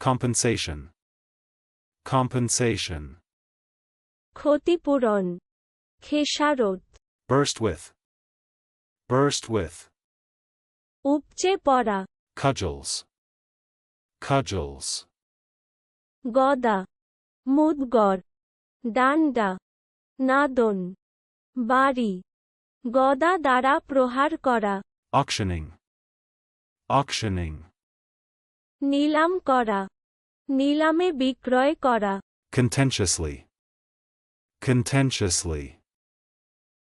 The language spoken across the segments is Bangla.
Compensation. Compensation. ক্ষতিপূরণ খেসারত Burst with. Burst with. উপচে পড়া Cudgels. Cudgels. গদা মুদগর ডান্ডা নাদন বাড়ি গদা দ্বারা প্রহার করা Auctioning. Auctioning. নিলাম করা নিলামে বিক্রয় করা Contentiously. Contentiously.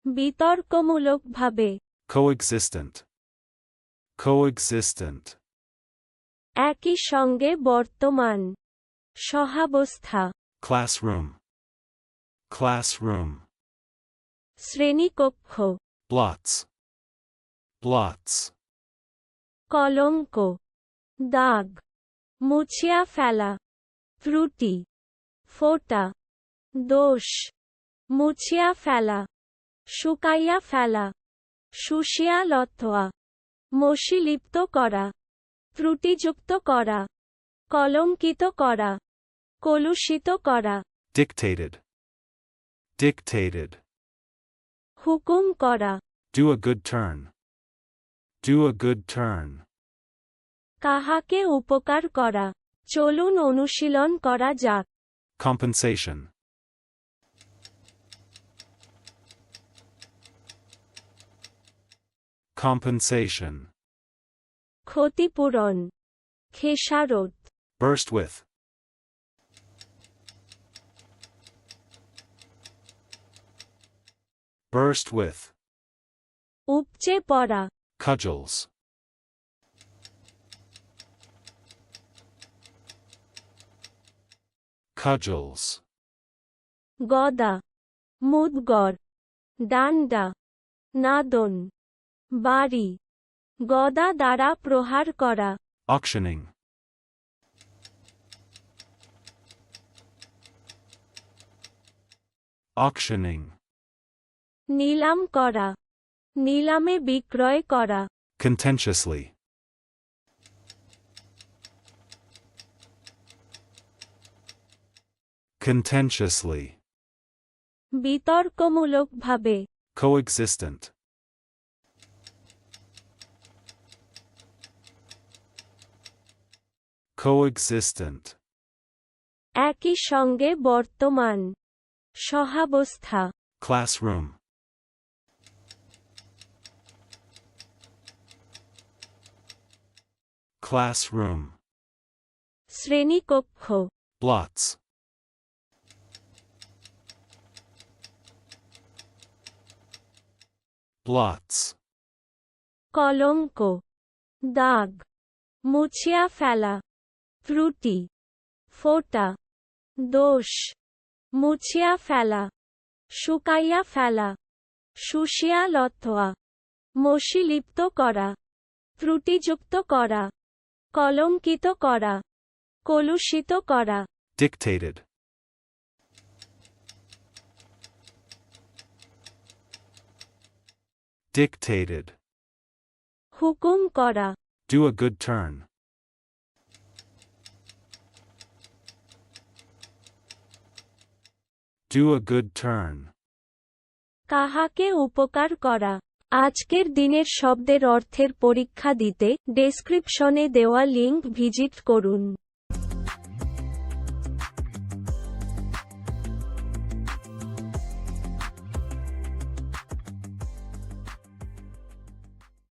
বিতর্কমূলকভাবে Coexistent. Coexistent. একই সঙ্গে বর্তমান সহাবস্থা Classroom. Classroom. শ্রেণীকক্ষ Blots. Blots. কলঙ্ক দাগ মুছিয়া ফেলা। ত্রুটি। ফোটা। দোষ। মুছিয়া ফেলা। শুকাইয়া ফেলা। শুষিয়া লথোয়া। মশিলিপ্ত করা। ত্রুটিযুক্ত করা। কলঙ্কিত করা। কলুষিত করা। Dictated. Dictated. হুকুম করা। Do a good turn. Do a good turn. কাহাকে উপকার করা চলুন অনুশীলন করা যাক Compensation. Compensation. ক্ষতিপূরণ খেসারত Burst with. Burst with. উপচে পড়া Cudgels. Cudgels. গদা মুদগর ডান্ডা নাদন বাড়ি গদা দ্বারা প্রহার করা Auctioning. Auctioning. নিলাম করা নিলামে বিক্রয় করা Contentiously. Contentiously. বিতর্কমূলকভাবে Coexistent. Coexistent. একই সঙ্গে বর্তমান সহাবস্থা Classroom. Classroom. শ্রেণীকক্ষ Blots. Blots. কলঙ্ক দাগ মুছিয়া ফেলা ত্রুটি ফোঁটা দোষ মুছিয়া ফেলা শুকাইয়া ফেলা শুষিয়া লথোয়া মশিলিপ্ত করা ত্রুটিযুক্ত করা কলঙ্কিত করা কলুষিত করা Dictated. Dictated. হুকুম করা Do a good turn. Do a good turn. কাহাকে উপকার করা আজকের দিনের শব্দের অর্থের পরীক্ষা দিতে ডেসক্রিপশনে দেওয়া লিংক ভিজিট করুন